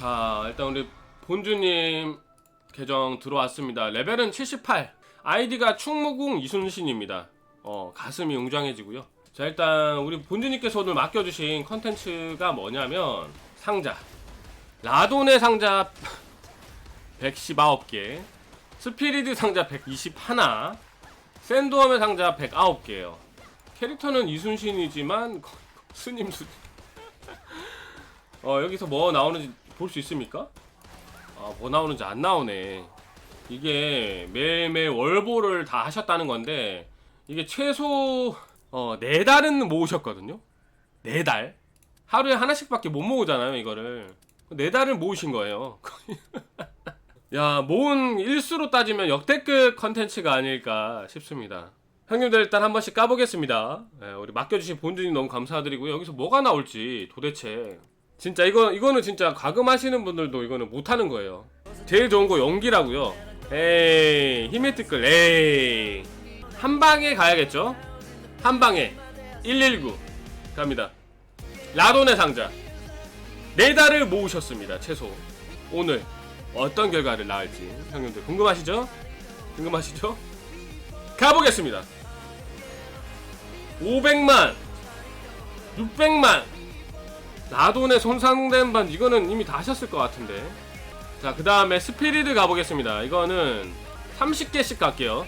자 일단 우리 본주님 계정 들어왔습니다. 레벨은 78. 아이디가 충무궁 이순신입니다. 어 가슴이 웅장해지고요. 자 일단 우리 본주님께서 오늘 맡겨주신 컨텐츠가 뭐냐면 상자 라돈의 상자 119개 스피리드 상자 121 샌드웜의 상자 109개예요. 캐릭터는 이순신이지만 스님 수. 어 여기서 뭐 나오는지 볼 수 있습니까? 아 뭐 나오는지 안 나오네. 이게 매일매일 월보를 다 하셨다는 건데 이게 최소 어 네 달은 모으셨거든요. 네 달. 하루에 하나씩밖에 못 모으잖아요 이거를. 네 달을 모으신 거예요. 야 모은 일수로 따지면 역대급 컨텐츠가 아닐까 싶습니다. 형님들 일단 한 번씩 까보겠습니다. 예, 우리 맡겨주신 본주님 너무 감사드리고요. 여기서 뭐가 나올지 도대체 진짜 이거 이거는 진짜 과금하시는 분들도 이거는 못하는 거예요. 제일 좋은 거 연기라고요. 에이 힘의 티끌 에이 한 방에 가야겠죠? 한 방에 119 갑니다. 라돈의 상자 네 달을 모으셨습니다. 최소 오늘 어떤 결과를 낳을지 형님들 궁금하시죠? 궁금하시죠? 가보겠습니다. 500만, 600만, 라돈의 손상된 반 이거는 이미 다 하셨을 것 같은데. 자, 그 다음에 스피리드 가보겠습니다. 이거는 30개씩 갈게요.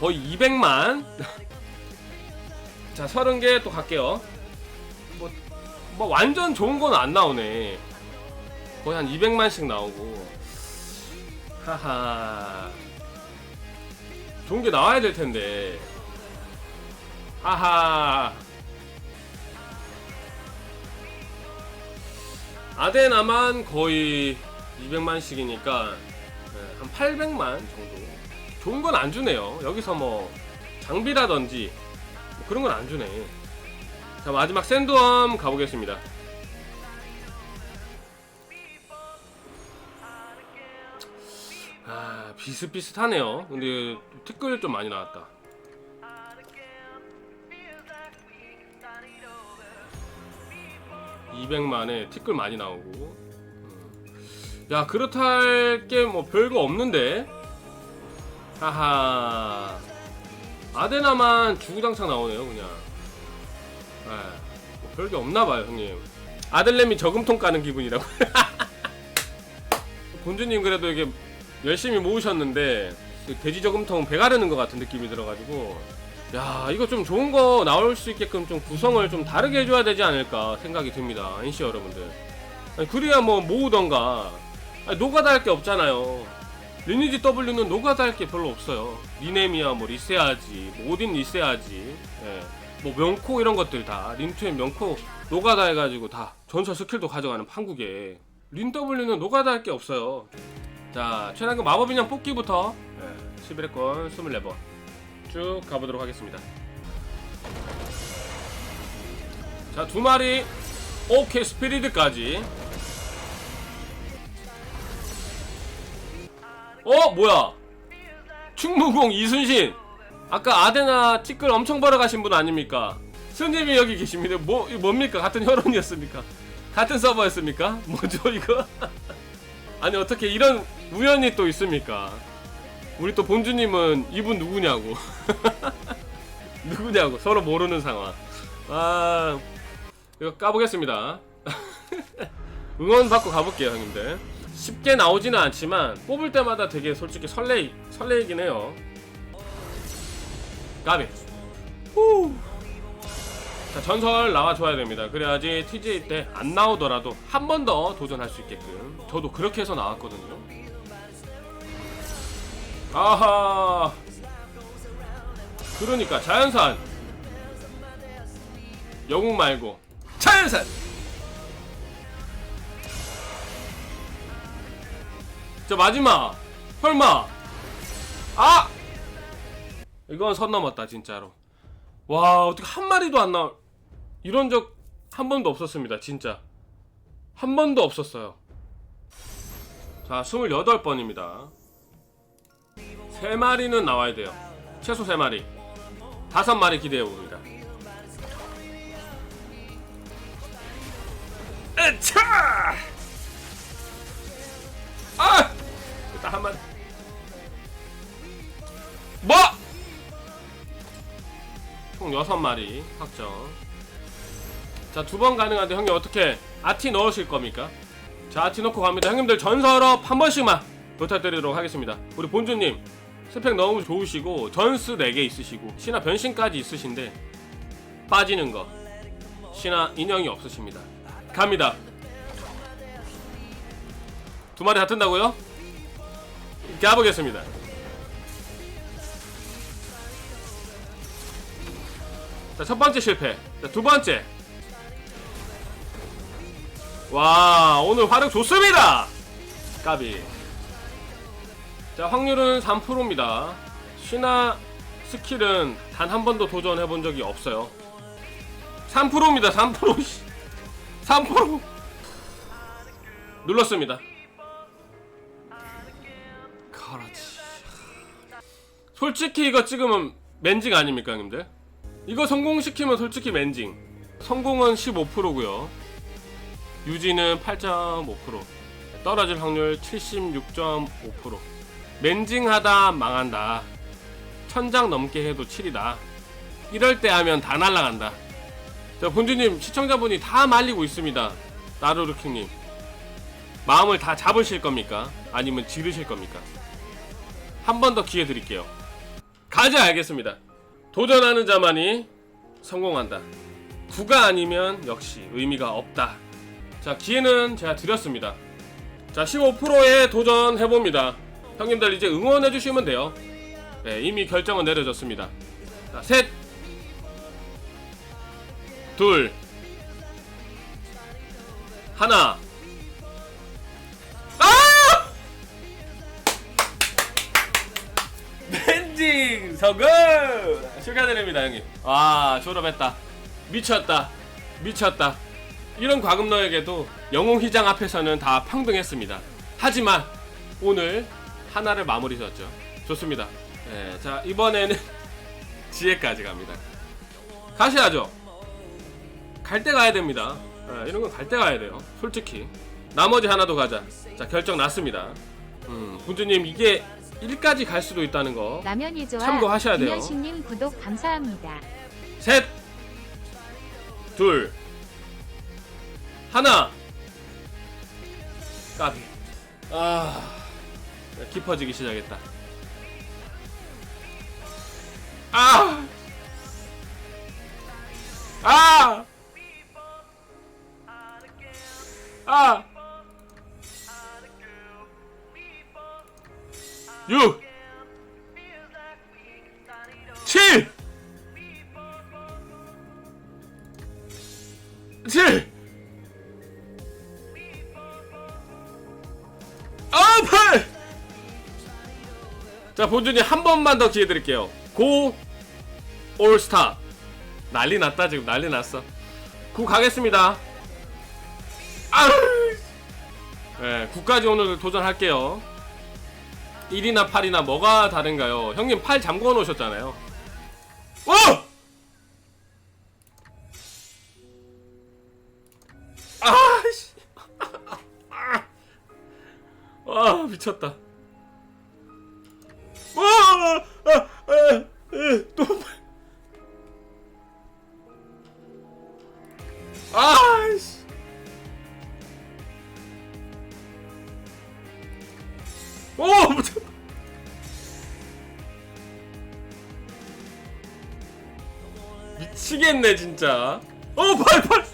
거의 200만. 자, 30개 또 갈게요. 뭐, 뭐 완전 좋은 건 안 나오네. 거의 한 200만씩 나오고. 하하. 좋은 게 나와야 될 텐데. 하하. 아데나만 거의 200만씩이니까 한 800만 정도. 좋은 건 안 주네요. 여기서 뭐 장비라든지 뭐 그런 건 안 주네. 자 마지막 샌드엄 가보겠습니다. 아 비슷비슷하네요. 근데 티끌 좀 많이 나왔다. (200만에) 티끌 많이 나오고. 음. 야 그렇다 할 게 뭐 별거 없는데. 하하. 아데나만 주구장창 나오네요 그냥. 에, 뭐 별게 없나봐요 형님. 아들내미 저금통 까는 기분이라고. 본주님 그래도 이게 열심히 모으셨는데 그 돼지 저금통 배가르는 것 같은 느낌이 들어가지고 야 이거 좀 좋은 거 나올 수 있게끔 좀 구성을 좀 다르게 해줘야 되지 않을까 생각이 듭니다 NC 여러분들. 아니, 그래야 뭐 모으던가. 아니, 노가다 할 게 없잖아요. 리니지 W는 노가다 할 게 별로 없어요. 리네미아 뭐 리세아지 뭐 오딘 리세아지 예. 뭐 명코 이런 것들 다. 린투의 명코 노가다 해가지고 다 전설 스킬도 가져가는 판국에. 린 W는 노가다 할 게 없어요. 자 최단급 마법 인형 뽑기부터. 예, 11회권 24번 쭉 가보도록 하겠습니다. 자 두 마리 오케이 스피리드까지. 어 뭐야? 충무공 이순신. 아까 아데나 티끌 엄청 벌어가신 분 아닙니까? 스님이 여기 계십니다. 뭐 뭡니까? 같은 혈원이었습니까? 같은 서버였습니까? 뭐죠 이거? 아니 어떻게 이런 우연이 또 있습니까 우리 또 본주님은 이분 누구냐고. 누구냐고. 서로 모르는 상황. 아 이거 까보겠습니다. 응원 받고 가볼게요 형님들. 쉽게 나오지는 않지만 뽑을 때마다 되게 솔직히 설레 설레이긴 해요. 까비. 후. 자 전설 나와줘야 됩니다. 그래야지 TJ 때 안 나오더라도 한 번 더 도전할 수 있게끔. 저도 그렇게 해서 나왔거든요 아하. 그러니까 자연산. 영웅 말고. 자연산. 자 마지막. 설마. 아! 이건 선 넘었다 진짜로. 와 어떻게 한 마리도 안 나올 이런 적 한 번도 없었습니다 진짜. 한 번도 없었어요. 자 28번입니다 3마리는 나와야 돼요 최소 3마리 5마리 기대해 봅니다 에차! 아! 일단 한 번. 뭐? 총 6마리 확정. 자, 두 번 가능한데 형님 어떻게 아티 넣으실 겁니까? 자, 아티 넣고 갑니다. 형님들 전설업 한 번씩만 부탁드리도록 하겠습니다. 우리 본주님 스펙 너무 좋으시고 전수 4개 있으시고 신화 변신까지 있으신데 빠지는 거 신화 인형이 없으십니다. 갑니다. 두 마리 다 뜬다고요? 가보겠습니다. 자, 첫 번째 실패. 자, 두 번째. 와, 오늘 화력 좋습니다! 까비. 자, 확률은 3%입니다. 신화 스킬은 단 한 번도 도전해 본 적이 없어요. 3%입니다, 3%. 씨. 3% 눌렀습니다. 그렇지. 솔직히 이거 찍으면 맨징 아닙니까, 형님들? 이거 성공시키면 솔직히 맨징. 성공은 15%고요. 유지는 8.5%. 떨어질 확률 76.5%. 맨징하다 망한다. 천장 넘게 해도 7이다. 이럴 때 하면 다 날라간다. 자, 본주님 시청자분이 다 말리고 있습니다. 나루루킹님. 마음을 다 잡으실 겁니까? 아니면 지르실 겁니까? 한 번 더 기회 드릴게요. 가자 알겠습니다. 도전하는 자만이 성공한다. 구가 아니면 역시 의미가 없다. 자, 기회는 제가 드렸습니다. 자, 15%에 도전해봅니다. 형님들 이제 응원해 주시면 돼요. 네, 이미 결정은 내려졌습니다. 자, 셋, 둘, 하나. 아! 벤징 성공! 축하드립니다, 형님. 와, 졸업했다. 미쳤다. 미쳤다. 이런 과금너에게도 영웅휘장 앞에서는 다 평등했습니다. 하지만 오늘 하나를 마무리 졌죠. 좋습니다. 네, 자 이번에는 지혜까지 갑니다. 가셔야죠. 갈 때 가야 됩니다. 네, 이런 건 갈 때 가야 돼요. 솔직히. 나머지 하나도 가자. 자 결정 났습니다. 음, 군주님 이게 1까지 갈 수도 있다는 거. 라면이 참고하셔야 돼요. 김현식님 구독 감사합니다. 셋, 둘, 하나. 까비. 아, 깊어지기 시작했다. 아! 아! 아! 6 7 7 자, 본준이 한 번만 더 기회 드릴게요. 고, 올스타. 난리 났다, 지금. 난리 났어. 구 가겠습니다. 아! 네, 9까지 오늘 도전할게요. 1이나 8이나 뭐가 다른가요? 형님 8 잠궈 놓으셨잖아요. 어! 아씨. 아 미쳤다. 아씨. 오. 미치겠네 진짜. 어, 팔, 팔,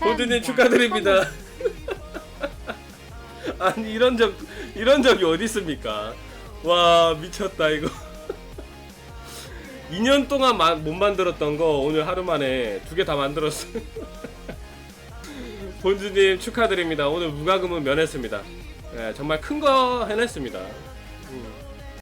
고드님 축하드립니다. 아니 이런 적 이런 적이 어디 있습니까? 와 미쳤다 이거. 2년 동안 마- 못 만들었던 거 오늘 하루 만에 두 개 다 만들었어. 본주님 축하드립니다. 오늘 무과금은 면했습니다. 네, 정말 큰 거 해냈습니다.